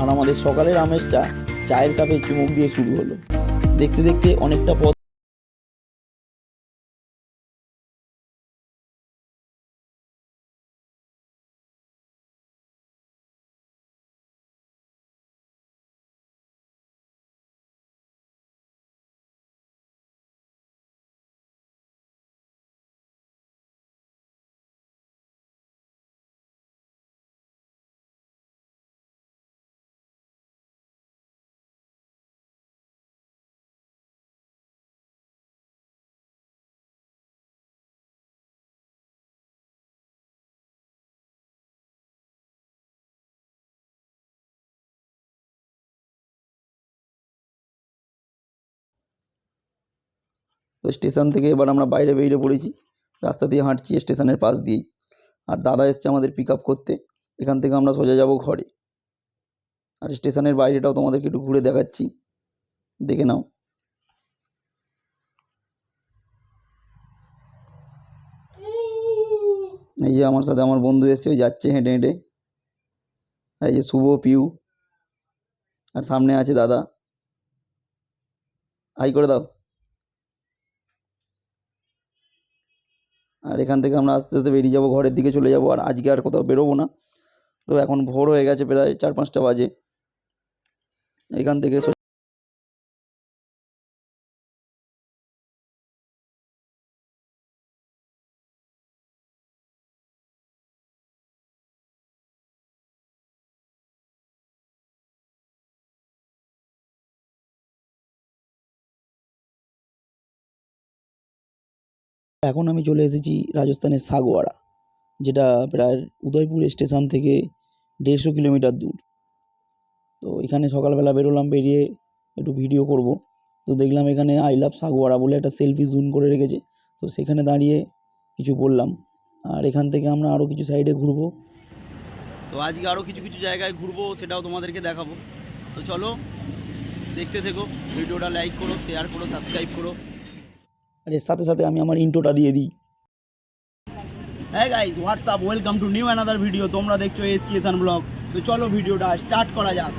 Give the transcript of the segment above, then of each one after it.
আর আমাদের সকালের আমেজটা চায়ের কাপে চুমুক দিয়ে শুরু হলো। দেখতে দেখতে অনেকটা পথ তো স্টেশন থেকে এবার আমরা বাইরে বেরিয়ে পড়েছি। রাস্তা দিয়ে হাঁটছি স্টেশনের পাশ দিয়েই। আর দাদা এসছে আমাদের পিক আপ করতে। এখান থেকে আমরা সোজা যাব ঘরে। আর স্টেশনের বাইরেটাও তোমাদেরকে একটু ঘুরে দেখাচ্ছি। দেখে নাও। এই যে আমার সাথে আমার বন্ধু এসছে, ওই যাচ্ছে হেঁটে হেঁটে। এই যে শুভ, পিউ। আর সামনে আছে দাদা। হাই করে দাও। আর এখান থেকে আমরা আস্তে আস্তে বেরিয়ে যাব, ঘরের দিকে চলে যাব, আর আজকে আর কোথাও বেরোবো না। তো এখন ভোর হয়ে গেছে প্রায় চার পাঁচটা বাজে। এখান থেকে এখন আমি চলে এসেছি রাজস্থানের সাগওয়াড়া যেটা প্রায় উদয়পুর স্টেশন থেকে দেড়শো কিলোমিটার দূর। তো এখানে সকালবেলা বেরোলাম, বেরিয়ে একটু ভিডিও করব। তো দেখলাম এখানে আই লাভ সাগওয়াড়া বলে একটা সেলফি জুম করে রেখেছে। তো সেখানে দাঁড়িয়ে কিছু বললাম। আর এখান থেকে আমরা আরও কিছু সাইডে ঘুরবো। তো আজকে আরও কিছু কিছু জায়গায় ঘুরবো, সেটাও তোমাদেরকে দেখাবো। তো চলো, দেখতে থেকো, ভিডিওটা লাইক করো, শেয়ার করো, সাবস্ক্রাইব করো। আর এর সাথে সাথে আমি আমার ইন্টোটা দিয়ে দিই। হ্যাঁ guys WhatsApp welcome to new another video তোমরা দেখছ এস কিয়েসান ব্লগ তো চলো ভিডিওটা স্টার্ট করা যাক।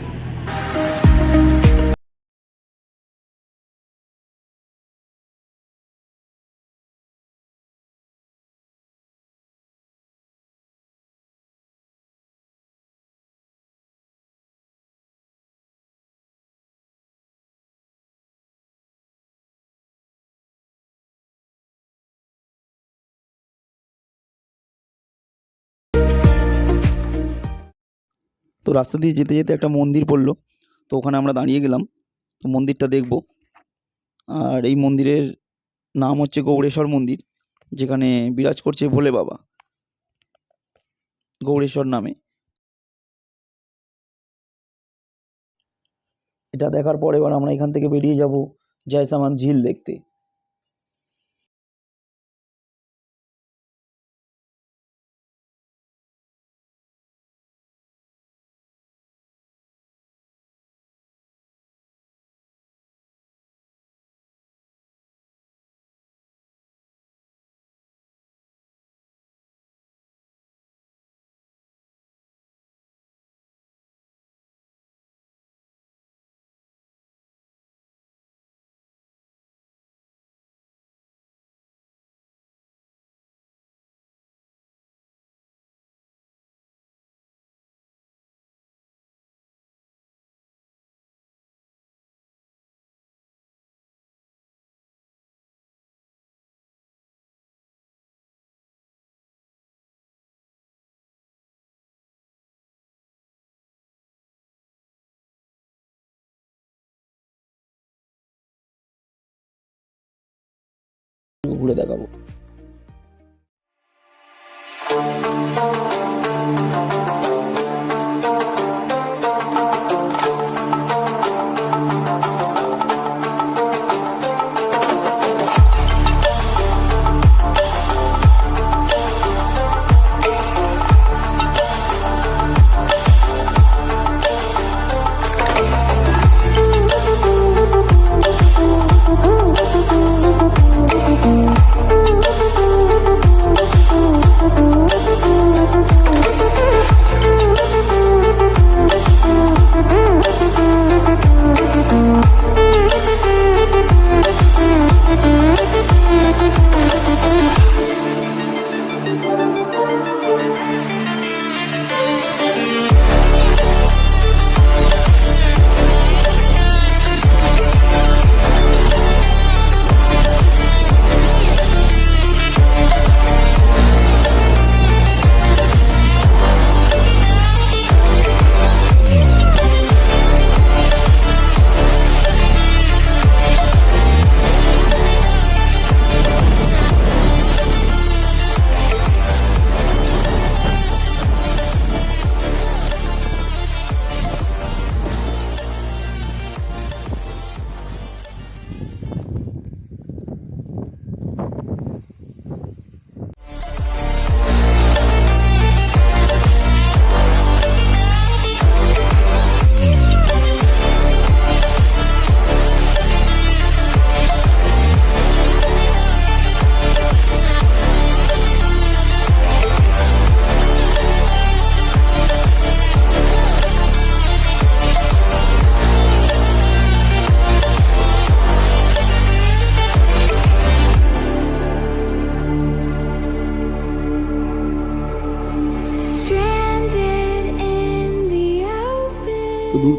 তো রাস্তা দিয়ে যেতে যেতে একটা মন্দির পড়ল। তো ওখানে আমরা দাঁড়িয়ে গেলাম। তো মন্দিরটা দেখব। আর এই মন্দিরের নাম হচ্ছে গৌড়েশ্বর মন্দির, যেখানে বিরাজ করছে ভোলে বাবা। গৌড়েশ্বর নামে। এটা দেখার পর এবার আমরা এখান থেকে বেরিয়ে যাব জয়সামান ঝিল দেখতে। ঘুরে দেখাবো।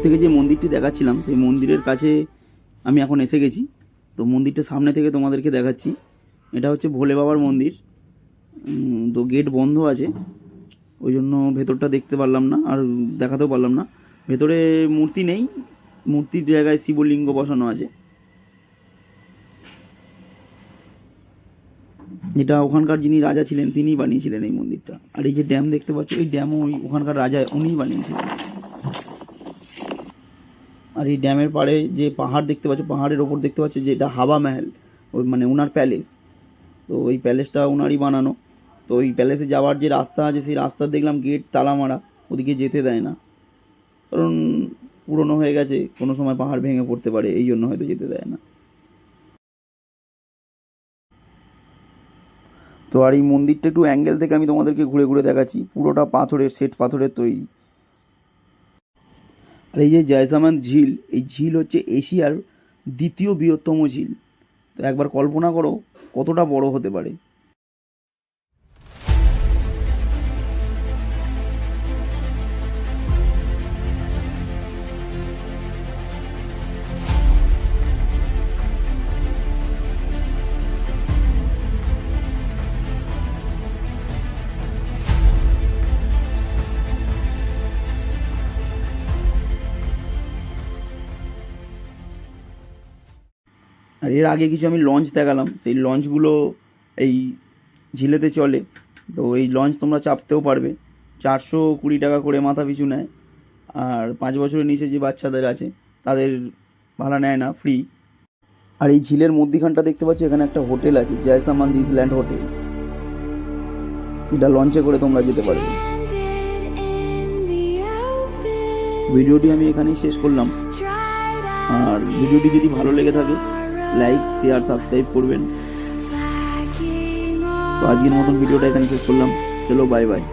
থেকে যে মন্দিরটি দেখাচ্ছিলাম, সেই মন্দিরের কাছে আমি এখন এসে গেছি। তো মন্দিরটা সামনে থেকে তোমাদেরকে দেখাচ্ছি। এটা হচ্ছে ভোলে বাবার মন্দির। তো গেট বন্ধ আছে। ওই জন্য ভেতরটা দেখতে পারলাম না, আর দেখাতেও পারলাম না। ভেতরে মূর্তি নেই। মূর্তির জায়গায় শিবলিঙ্গ বসানো আছে। এটা ওখানকার যিনি রাজা ছিলেন, তিনিই বানিয়েছিলেন এই মন্দিরটা। আর এই যে ড্যাম দেখতে পাচ্ছ, এই ড্যামও ওই ওখানকার রাজা উনিই বানিয়েছিলেন। আর এই ড্যামের পাড়ে যে পাহাড় দেখতে পাচ্ছ, পাহাড়ের ওপর দেখতে পাচ্ছ যে এটা হাওয়া মহল, ওই মানে ওনার প্যালেস। তো ওই প্যালেসটা ওনারই বানানো। তো ওই প্যালেসে যাওয়ার যে রাস্তা আছে, সেই রাস্তা দেখলাম গেট, তালা মারা, ওদিকে যেতে দেয় না। কারণ পুরনো হয়ে গেছে, কোনো সময় পাহাড় ভেঙে পড়তে পারে, এই জন্য হয়তো যেতে দেয় না। তো আর এই মন্দিরটা একটু অ্যাঙ্গেল থেকে আমি তোমাদেরকে ঘুরে ঘুরে দেখাচ্ছি। পুরোটা পাথরের শ্বেত পাথরের তৈরি। আর এই যে জয়সামান ঝিল, এই ঝিল হচ্ছে এশিয়ার দ্বিতীয় বৃহত্তম ঝিল। তো একবার কল্পনা করো কতটা বড় হতে পারে। আর এর আগে কিছু আমি লঞ্চ দেখালাম। সেই লঞ্চগুলো এই ঝিলেতে চলে। তো এই লঞ্চ তোমরা চাপতেও পারবে। চারশো কুড়ি টাকা করে মাথা পিছু নেয়। আর পাঁচ বছরের নিচে যে বাচ্চাদের আছে, তাদের ভাড়া নেয় না ফ্রি আর এই ঝিলের মধ্যিখানটা দেখতে পাচ্ছ, এখানে একটা হোটেল আছে, জয়সামান ইসল্যান্ড হোটেল। এটা লঞ্চে করে তোমরা যেতে পারবে। ভিডিওটি আমি এখানেই শেষ করলাম। আর ভিডিওটি যদি ভালো লেগে থাকে লাইক শেয়ার সাবস্ক্রাইব করবেন। তো আজকের মতন ভিডিওটা এখানে শেষ করলাম। চলো বাই বাই